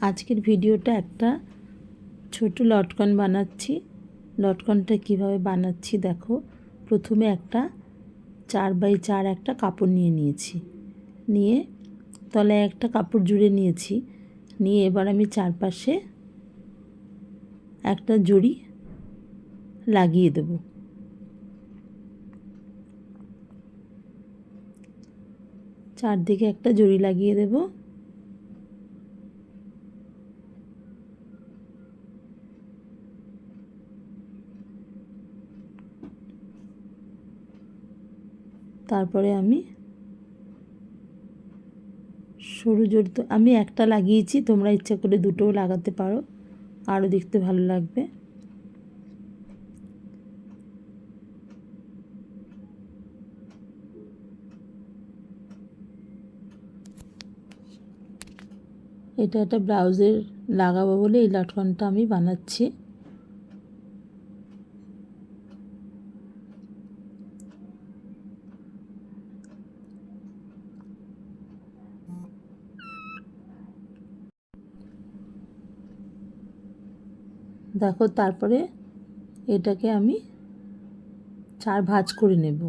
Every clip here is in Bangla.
আজকের ভিডিওটা একটা ছোট লটকন বানাচ্ছি। লটকনটা কীভাবে বানাচ্ছি দেখো। প্রথমে একটা চার বাই চার একটা কাপড় নিয়ে নিয়েছি। নিয়ে তলায় একটা কাপড় জুড়ে নিয়েছি। নিয়ে এবার আমি চারপাশে একটা জড়ি লাগিয়ে দেব। চারদিকে একটা জড়ি লাগিয়ে দেবো। তারপরে আমি সরু জড়িত আমি একটা লাগিয়েছি, তোমরা ইচ্ছা করে দুটোও লাগাতে পারো, আরও দেখতে ভালো লাগবে। এটা একটা ব্লাউজের লাগাবো বলে এই লটকনটা আমি বানাচ্ছি। দেখো তারপরে এটাকে আমি চার ভাজ করে নেব।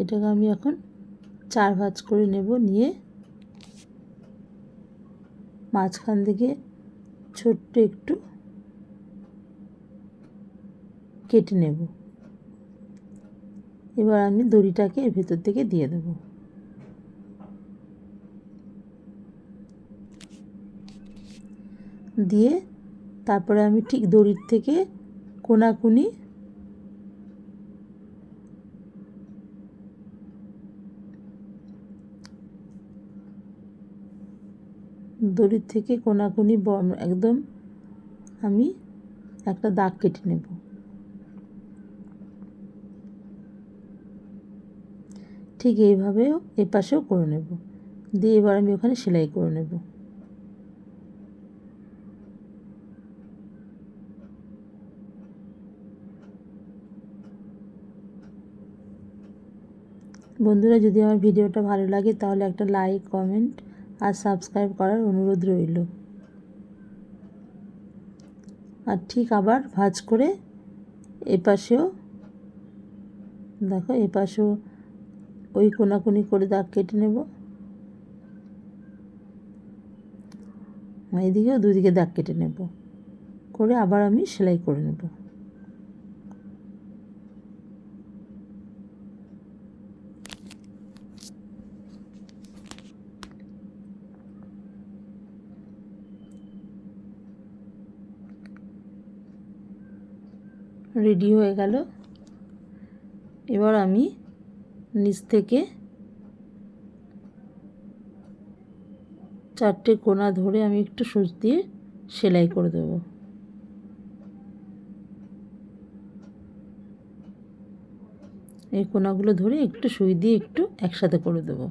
এটাকে আমি এখন চার ভাজ করে নেব, নিয়ে মাঝখান থেকে ছোট্ট একটু কেটে নেব। এবার আমি দড়িটাকে এর ভেতর থেকে দিয়ে দেব। দিয়ে তারপরে আমি ঠিক দড়ির থেকে কোনাকুনি দড়ির থেকে কোনাকুনি একদম আমি একটা দাগ কেটে নেব। ঠিক এইভাবেও এ পাশেও করে নেব। দিয়ে এবার আমি ওখানে সেলাই করে নেব। বন্ধুরা, যদি আমার ভিডিওটা ভালো লাগে, তাহলে একটা লাইক কমেন্ট আর সাবস্ক্রাইব করার অনুরোধ রইল। আর ঠিক আবার ভাজ করে এপাশেও, দেখো এপাশেও ওই কোনাকুনি করে দাগ কেটে নেব। এদিকেও দুদিকে দাগ কেটে নেব। করে আবার আমি সেলাই করে নেব। রেডি হয়ে গেল। এবার আমি নিচ থেকে চারটে কোনা ধরে আমি একটু সুচ দিয়ে সেলাই করে দেব। এই কোনাগুলো ধরে একটু সুই দিয়ে একটু একসাথে করে দেবো।